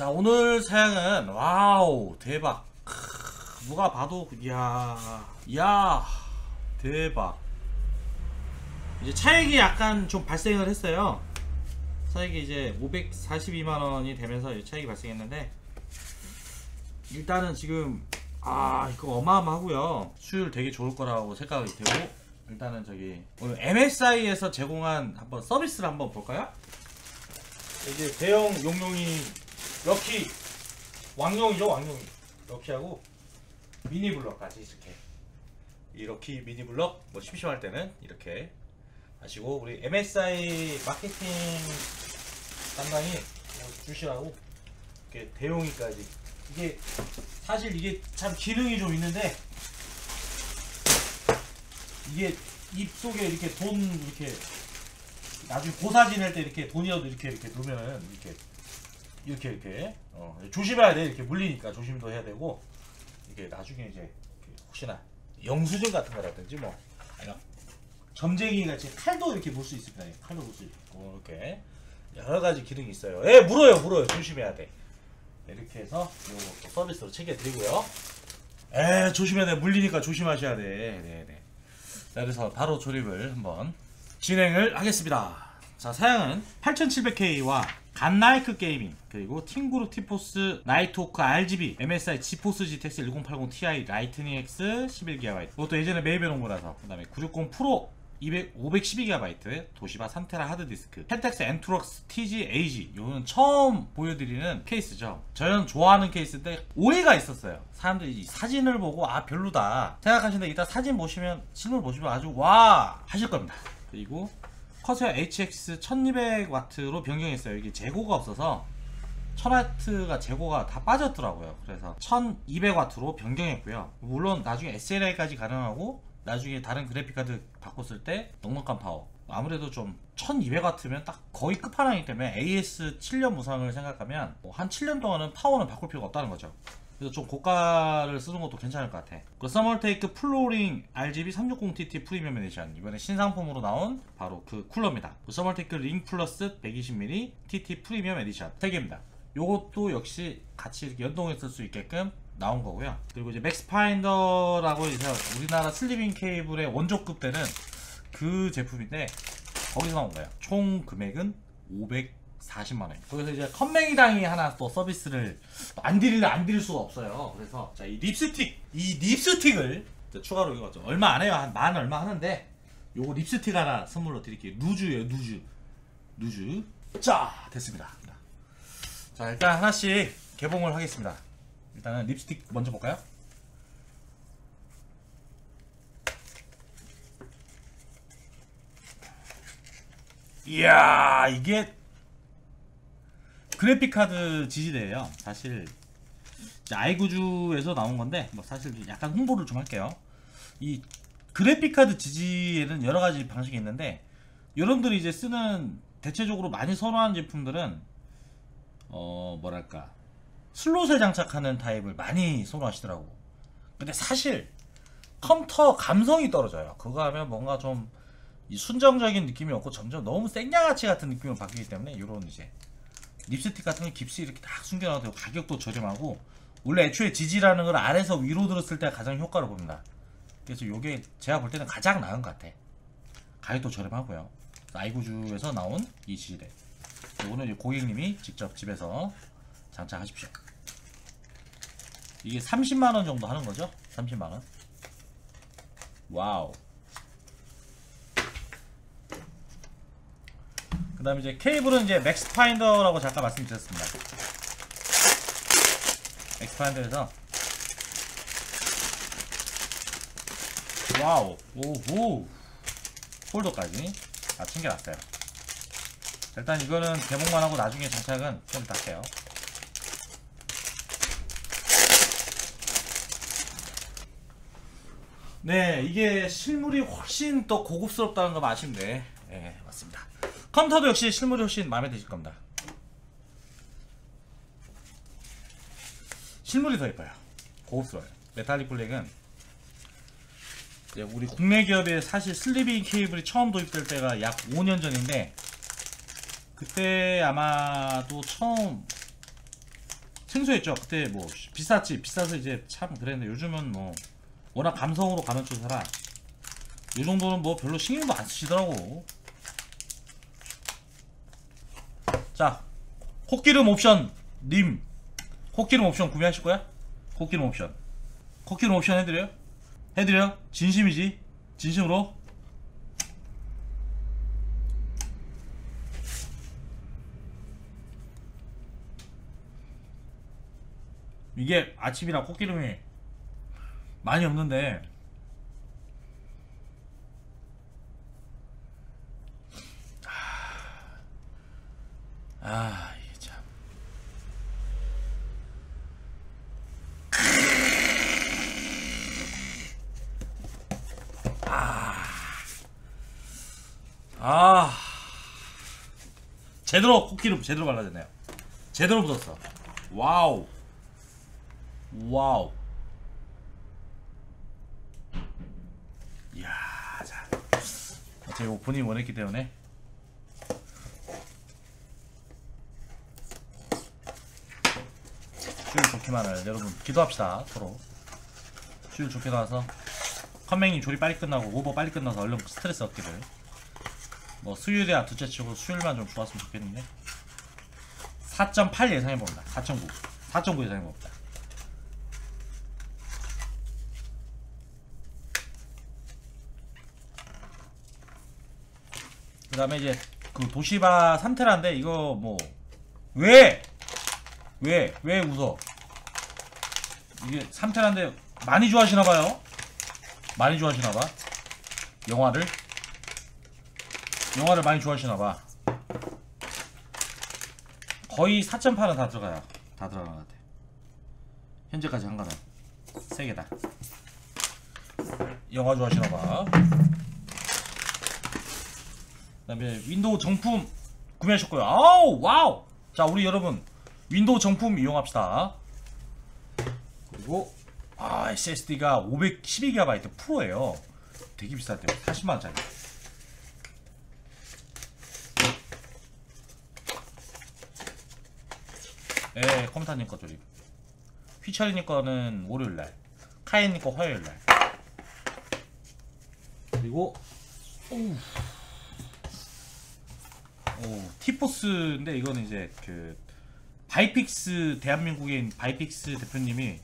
자 오늘 사양은 와우 대박. 크, 누가 봐도 이야 이야 대박. 이제 차액이 약간 좀 발생을 했어요. 차액이 이제 542만원이 되면서 차익이 발생했는데 일단은 지금 아 이거 어마어마하고요. 수율 되게 좋을 거라고 생각이 되고 일단은 저기 오늘 MSI에서 제공한 한번 서비스를 한번 볼까요? 이제 대형 용용이 럭키. 왕용이죠 왕용이. 럭키하고 미니 블럭까지 이렇게. 이 럭키 미니 블럭 뭐 심심할 때는 이렇게 하시고 우리 MSI 마케팅 담당이 주시라고 이렇게 대용이까지. 이게 사실 이게 참 기능이 좀 있는데 이게 입 속에 이렇게 돈 이렇게 나중에 고사 지낼 때 이렇게 돈이라도 이렇게 이렇게 놓으면은 이렇게 이렇게 이렇게. 어, 조심해야 돼. 이렇게 물리니까 조심도 해야 되고. 이게 나중에 이제 혹시나 영수증 같은 거라든지 뭐 아니면 점쟁이 같이 칼도 이렇게 물 수 있습니다. 예, 칼도 물 수 있고 이렇게 여러 가지 기능이 있어요. 예 물어요 물어요. 조심해야 돼. 이렇게 해서 이거 서비스로 챙겨드리고요. 에 조심해야 돼. 물리니까 조심하셔야 돼. 네네. 자 그래서 바로 조립을 한번 진행을 하겠습니다. 자 사양은 8700K와 갓나이크 게이밍 그리고 팅그룹 티포스 나이트호크 RGB MSI 지포스 GTX 1080 Ti 라이트닝 X 11GB 이것도 예전에 매입해놓은 거라서. 그 다음에 960 프로 200, 512GB 도시바 3테라 하드디스크. 펜텍스 엔트록스 TG AG 이거는 처음 보여드리는 케이스죠. 저는 좋아하는 케이스인데 오해가 있었어요. 사람들이 이 사진을 보고 아 별로다. 생각하시는데 이따 사진 보시면 실물 보시면 아주 와! 하실 겁니다. 그리고 커세어 HX 1200W로 변경했어요. 이게 재고가 없어서 1000W가 재고가 다 빠졌더라고요. 그래서 1200W로 변경했고요. 물론 나중에 SLA까지 가능하고 나중에 다른 그래픽카드 바꿨을 때 넉넉한 파워. 아무래도 좀 1200W면 딱 거의 끝판왕이기 때문에 AS 7년 무상을 생각하면 뭐 한 7년 동안은 파워는 바꿀 필요가 없다는 거죠 그래서 좀 고가를 쓰는 것도 괜찮을 것 같아. 그 서멀테이크 플로링 RGB 360TT 프리미엄 에디션 이번에 신상품으로 나온 바로 그 쿨러입니다. 그 서멀테이크 링 플러스 120mm TT 프리미엄 에디션 3개입니다. 요것도 역시 같이 이렇게 연동했을 수 있게끔 나온 거고요. 그리고 이제 맥스파인더라고 이제 우리나라 슬리빙 케이블의 원조급 때는 그 제품인데 거기서 나온 거예요. 총 금액은 540만 원. 거기서 이제 컴맹이당이 하나 또 서비스를 안 드릴 안 드릴 수가 없어요. 그래서 자 이 립스틱 이 립스틱을 추가로 이거 좀 얼마 안 해요. 한 만 얼마 하는데 요거 립스틱 하나 선물로 드릴게요. 누즈예요, 누즈. 누즈. 자, 됐습니다. 자, 일단 하나씩 개봉을 하겠습니다. 일단은 립스틱 먼저 볼까요? 이야 이게 그래픽카드 지지대예요 사실 아이구주에서 나온 건데 뭐 사실 약간 홍보를 좀 할게요 이 그래픽카드 지지에는 여러 가지 방식이 있는데 여러분들이 이제 쓰는 대체적으로 많이 선호하는 제품들은 어 뭐랄까 슬롯에 장착하는 타입을 많이 선호하시더라고. 근데 사실 컴퓨터 감성이 떨어져요. 그거 하면 뭔가 좀 순정적인 느낌이 없고 점점 너무 생양아치 같은 느낌으로 바뀌기 때문에 이런 이제 립스틱 같은 게 깁스 이렇게 딱 숨겨놔도 가격도 저렴하고 원래 애초에 지지라는 걸 아래서 위로 들었을 때 가장 효과를 봅니다. 그래서 이게 제가 볼 때는 가장 나은 것 같아. 가격도 저렴하고요. 아이구주에서 나온 이 지지대. 오늘 고객님이 직접 집에서 장착하십시오. 이게 30만원 정도 하는 거죠? 30만원. 와우. 그 다음에 이제 케이블은 이제 맥스파인더라고 잠깐 말씀드렸습니다. 맥스파인더에서 와우 오오 폴더까지 다 챙겨놨어요. 일단 이거는 개봉만 하고 나중에 장착은 좀 해요. 네, 이게 실물이 훨씬 더 고급스럽다는 거 아시는데, 네, 맞습니다. 컴퓨터도 역시 실물이 훨씬 마음에 드실 겁니다. 실물이 더 예뻐요. 고급스러워요. 메탈릭 블랙은 우리 국내 기업에 사실 슬리빙 케이블이 처음 도입될 때가 약 5년 전인데 그때 아마도 처음 생소했죠. 그때 뭐 비쌌지 비싸서 이제 참 그랬는데 요즘은 뭐 워낙 감성으로 가는 쪽이라 이 정도는 뭐 별로 신경도 안 쓰시더라고. 자, 코기름 옵션 님 코기름 옵션 구매하실 거야? 코기름 옵션 코기름 옵션 해드려요? 해드려? 진심이지? 진심으로? 이게 아침이라 코기름이 많이 없는데 아 이게 참 아, 제대로 코기름 제대로 발라졌네요. 제대로 묻었어. 와우. 와우. 이야, 자. 어차피 본인이 원했기 때문에. 수율 좋기만을 여러분 기도합시다. 서로. 수율 좋게 나와서 컴맹님 조리 빨리 끝나고 오버 빨리 끝나서 얼른 스트레스 얻기를. 뭐 수율이야 둘째치고 수율만 좀 좋았으면 좋겠는데. 4.8 예상해봅니다. 4.9 4.9 예상해봅니다. 그 다음에 이제 그 도시바 3테라인데 이거 뭐 왜? 왜? 왜 웃어? 이게 3테라인데 많이 좋아하시나봐요 많이 좋아하시나봐 영화를 영화를 많이 좋아하시나봐 거의 4.8은 다 들어가요 다 들어간 것 같아 현재까지 한 거는 세 개다 영화 좋아하시나봐 그 다음에 윈도우 정품 구매하셨고요. 아우 와우. 자 우리 여러분 윈도우 정품 이용합시다. 그리고 아 SSD가 512GB 프로예요. 되게 비쌀 때 40만 원짜리. 예, 컴퓨터님 거 조립. 휘철이님 거는 월요일 날, 카이님 거 화요일 날. 그리고 오우. 오, 티포스인데 이거는 이제 그 바이픽스 대한민국인 바이픽스 대표님이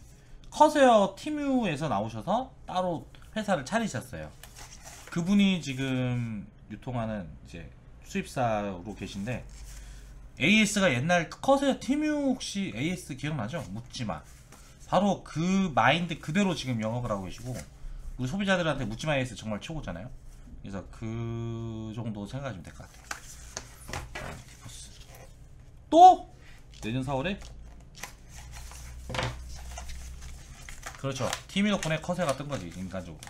커세어 티뮤에서 나오셔서 따로 회사를 차리셨어요. 그분이 지금 유통하는 이제 수입사로 계신데 AS가 옛날 커세어 티뮤 혹시 AS 기억나죠? 묻지마. 바로 그 마인드 그대로 지금 영업을 하고 계시고 우리 소비자들한테 묻지마 AS 정말 최고잖아요. 그래서 그 정도 생각하시면 될 것 같아요. 디포스. 또 내년 4월에? 그렇죠. 티미 덕분에 커세가 뜬 거지 인간적으로.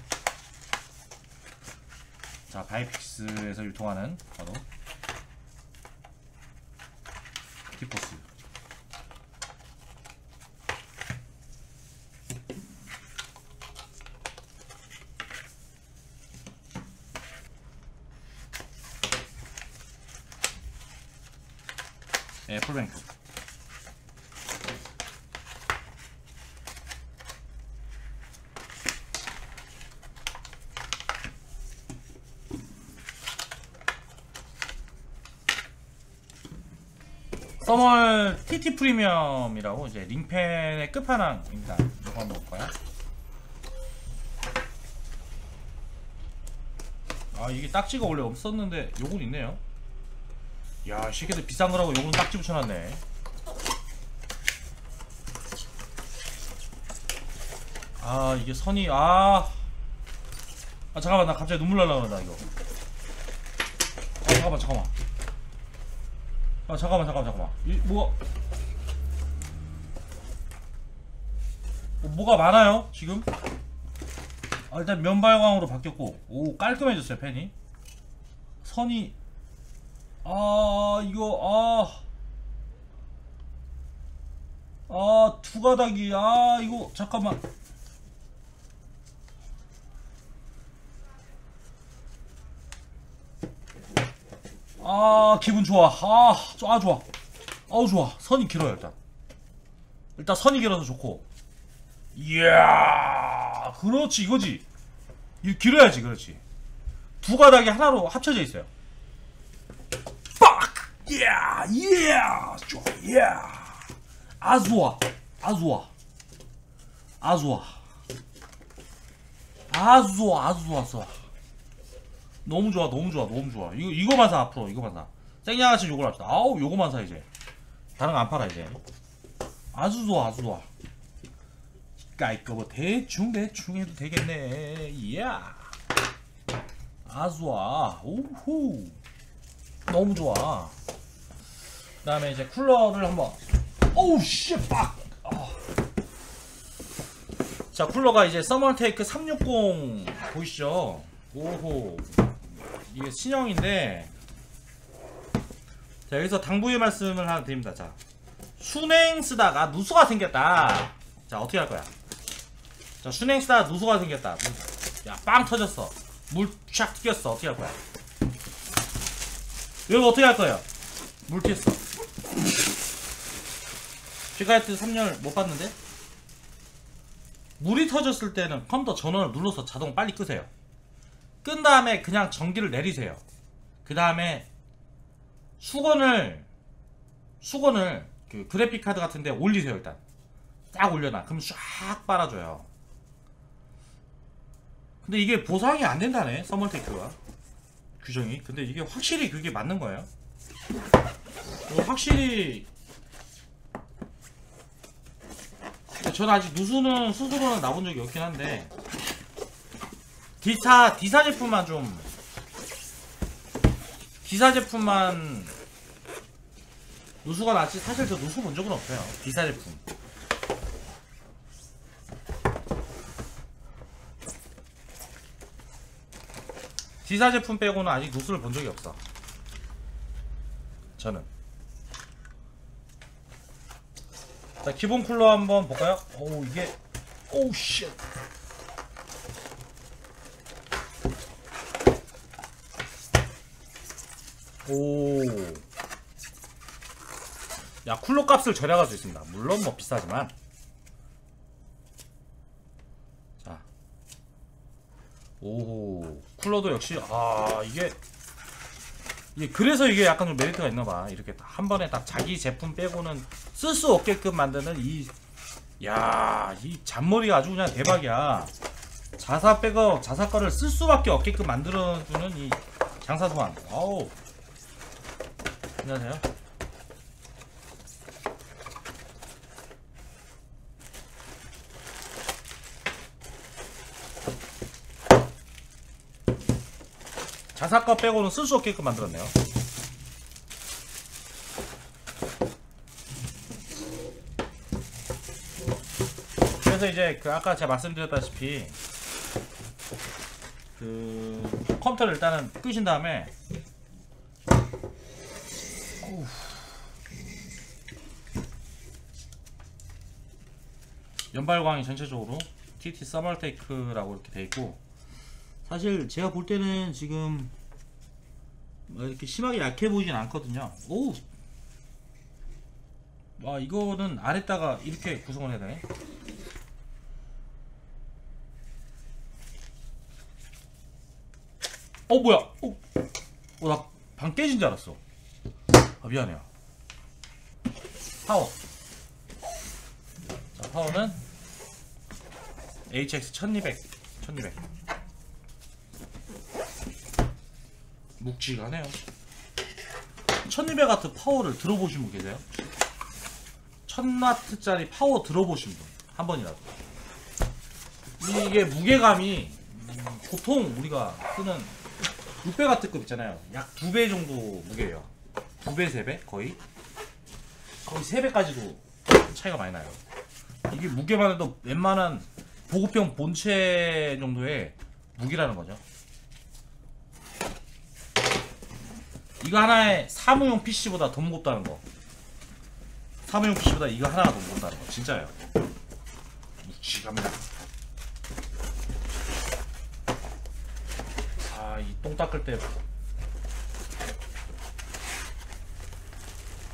자 바이픽스에서 유통하는 바로 티포스 애플뱅크 서멀 TT 프리미엄이라고 이제 링펜의 끝판왕입니다. 이거 한번 볼까요? 아 이게 딱지가 원래 없었는데 요건 있네요. 야, 시계들 비싼 거라고 요건 딱지 붙여놨네. 아, 이게 선이, 아. 아, 잠깐만, 나 갑자기 눈물 날라 그런다, 이거. 아, 잠깐만, 잠깐만. 아, 잠깐만, 잠깐만, 잠깐만. 이, 뭐가. 어, 뭐가 많아요, 지금? 아, 일단 면발광으로 바뀌었고. 오, 깔끔해졌어요, 펜이. 선이, 아 이거 아 아 두 가닥이 아 이거 잠깐만 아 기분 좋아. 아, 좋아 아 좋아. 아우 좋아. 선이 길어요 일단. 일단 선이 길어서 좋고. 이야 그렇지 이거지. 이 길어야지 그렇지. 두 가닥이 하나로 합쳐져 있어요. 빡! 이야 이야 좋아 이야. 아주 좋아. 아주 좋아. 아주 좋아. 아주 좋아 아주 좋아 좋아 너무 좋아 너무 좋아 너무 좋아. 이거 이거만 사 앞으로 이거만 사. 생양아치 요걸 합시다. 아우 요거만 사 이제. 다른 거 안 팔아 이제. 아주 좋아 아주 좋아. 깔거 뭐 대충 대충 해도 되겠네. 이야. 아주 좋아. 오호. 너무 좋아. 그 다음에 이제 쿨러를 한번. 오우 씨빡. 아. 자 쿨러가 이제 서멀테이크 360 보이시죠? 오호 이게 신형인데 자 여기서 당부의 말씀을 하나 드립니다. 자 순행 쓰다가 누수가 생겼다. 자 어떻게 할 거야? 자 순행 쓰다가 누수가 생겼다. 야빵 터졌어. 물쫙 튀겼어. 어떻게 할 거야? 이거 어떻게 할 거예요? 물 튀었어. 피가이트 3열 못 봤는데? 물이 터졌을 때는 컴퓨터 전원을 눌러서 자동 빨리 끄세요 끈 다음에 그냥 전기를 내리세요. 그 다음에 수건을 수건을 그 그래픽 카드 같은데 올리세요 일단. 딱 올려놔. 그럼 쫙 빨아줘요. 근데 이게 보상이 안 된다네 서멀테크가. 규정이. 근데 이게 확실히 그게 맞는 거예요. 이거 확실히 저는 아직 누수는 스스로는 나본 적이 없긴 한데 디사 디사 제품만 좀. 디사 제품만 누수가 났지 사실 저 누수 본 적은 없어요. 디사 제품. 디사 제품 빼고는 아직 누수를 본 적이 없어. 저는. 자 기본 쿨러 한번 볼까요? 오 이게 오우 쉣 오. 야, 쿨러 값을 절약할 수 있습니다. 물론 뭐 비싸지만. 자. 오. 쿨러도 역시, 아, 이게. 이게 그래서 이게 약간 좀 메리트가 있나봐. 이렇게 한 번에 딱 자기 제품 빼고는 쓸 수 없게끔 만드는 이, 야, 이 잔머리가 아주 그냥 대박이야. 자사 백업, 자사 거를 쓸 수밖에 없게끔 만들어주는 이 장사 소환. 아우. 안녕하세요. 자사거 빼고는 쓸 수 없게끔 만들었네요. 그래서 이제 그 아까 제가 말씀드렸다시피 그 컴퓨터를 일단은 끄신 다음에 연발광이 전체적으로 TT 서멀테이크라고 이렇게 돼 있고 사실 제가 볼 때는 지금 뭐 이렇게 심하게 약해 보이진 않거든요. 오, 와 이거는 안에다가 이렇게 구성을 해야 되네. 어 뭐야? 어, 어 나방 깨진 줄 알았어. 아 미안해요. 파워. 자 파워는 HX 1200 1200 묵직하네요. 1200W 파워를 들어보신 분 계세요? 1000W짜리 파워 들어보신 분 한 번이라도. 이게 무게감이 음, 보통 우리가 쓰는 600W급 있잖아요. 약 2배 정도 무게예요. 2배 3배? 거의? 거의 3배까지도 차이가 많이 나요. 이게 무게만 해도 웬만한 보급형 본체 정도의 무기라는 거죠. 이거 하나에 사무용 PC보다 더 무겁다는 거. 사무용 PC보다 이거 하나가 더 무겁다는 거. 진짜예요. 묵직합니다. 아, 이 똥 닦을 때.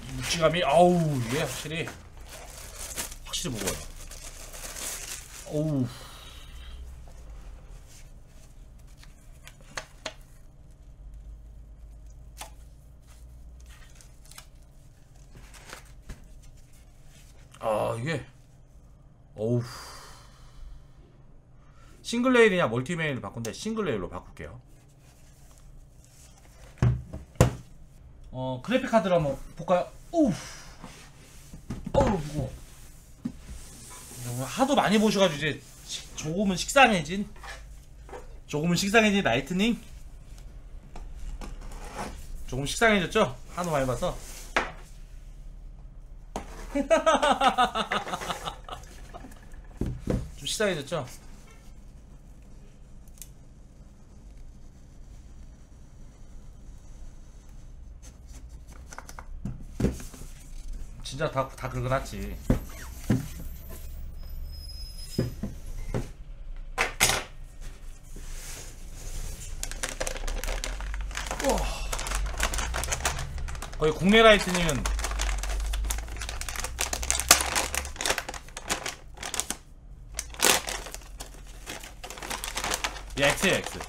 이 묵직함이, 아우, 이게 확실히. 확실히 무거워요. 어우. 아 이게 어우 싱글 레일이냐 멀티 메일을 바꾼데 싱글 레일로 바꿀게요. 어 그래픽 카드를 한번 볼까요? 오우 무거워. 어, 하도 많이 보셔가지고 이제 식- 조금은 식상해진 조금은 식상해진 라이트닝 조금 식상해졌죠? 하도 많이 봐서 좀 식상해졌죠? 진짜 다, 다 긁어놨지 거의 국내 라이트닝은 야 X야 X.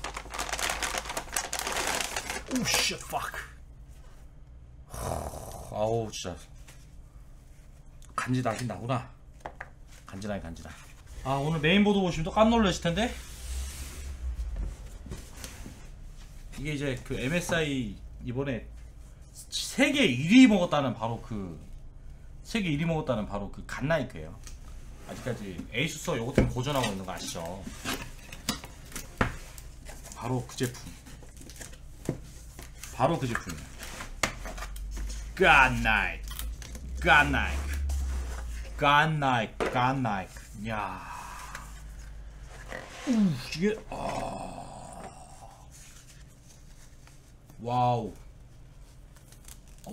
오 씨 fuck. 아우 진짜. 간지 나긴 나구나. 간지나긴 간지나. 아 오늘 메인보드 보시면 또 깜놀라실 텐데? 이게 이제 그 MSI 이번에 세계 1위 먹었다는 바로 그 세계 1위 먹었다는 바로 그 갓나이크예요. 아직까지 에이수스가 요거 때문에 고전하고 있는 거 아시죠? 바로 그 제품. 바로 그 제품이에요. 갓나이크. 갓나이크. 갓나이크 갓나이크. 야. 우, 이게 아. 와우 어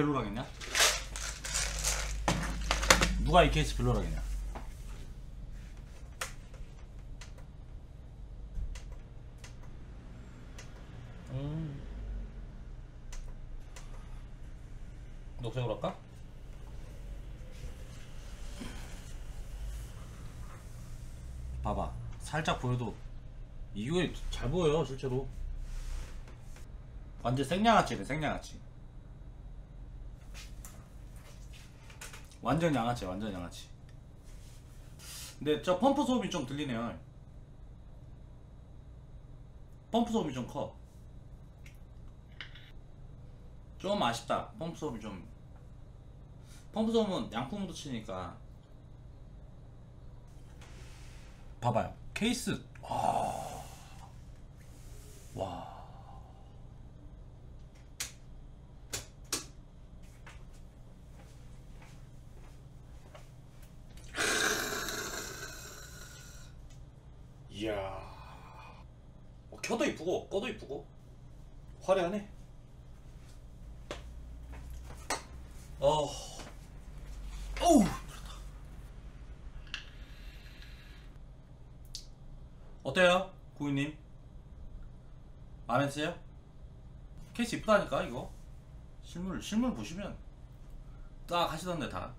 별로라겠냐? 누가 이 케이스 별로라겠냐? 음. 녹색으로 할까? 봐봐 살짝 보여도 이게 잘 보여요 실제로 완전 생양아치네 생양아치 완전 양아치 완전 양아치. 근데 저 펌프 소음이 좀 들리네요 펌프 소음이 좀 커 좀 아쉽다. 펌프 소음이 좀. 펌프 소음은 양품으로 치니까. 봐봐요. 케이스. 와. 와. 이야. 어, 켜도 이쁘고 꺼도 이쁘고 화려하네. 어. 어우. 어때요? 고객님? 마음에 드세요? 케이스 이쁘다니까 이거 실물 실물 보시면 딱 하시던데 다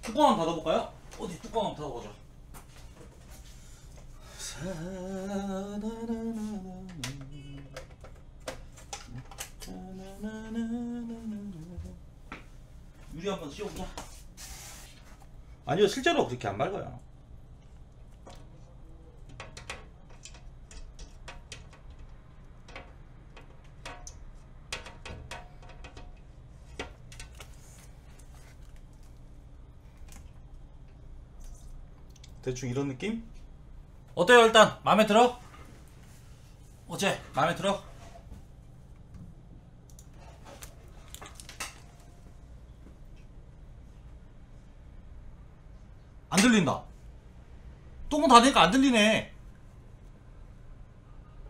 뚜껑 한번 닫아볼까요? 어디 뚜껑 한번 닫아보자 유리 한번 씌워보자. 아니요 실제로 그렇게 안 맑아요. 대충 이런 느낌? 어때요 일단 마음에 들어? 어째 마음에 들어? 안 들린다 똥 닫으니까 안 들리네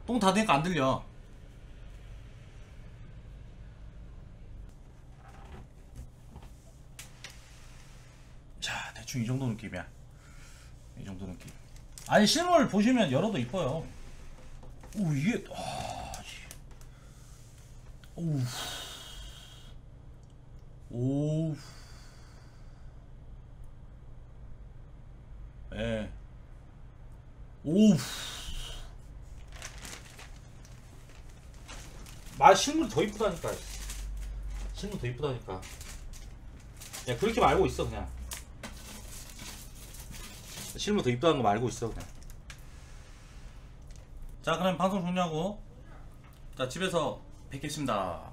똥 닫으니까 안 들려 자 대충 이 정도 느낌이야 이 정도 느낌. 아니 실물 보시면 열어도 이뻐요. 오 이게 아, 오, 오, 예, 오. 마 실물 더 이쁘다니까. 실물 더 이쁘다니까. 야 그렇게 말고 있어 그냥. 실무 더 이쁘다는 거 알고 있어 그냥. 자 그럼 방송 종료하고 자 집에서 뵙겠습니다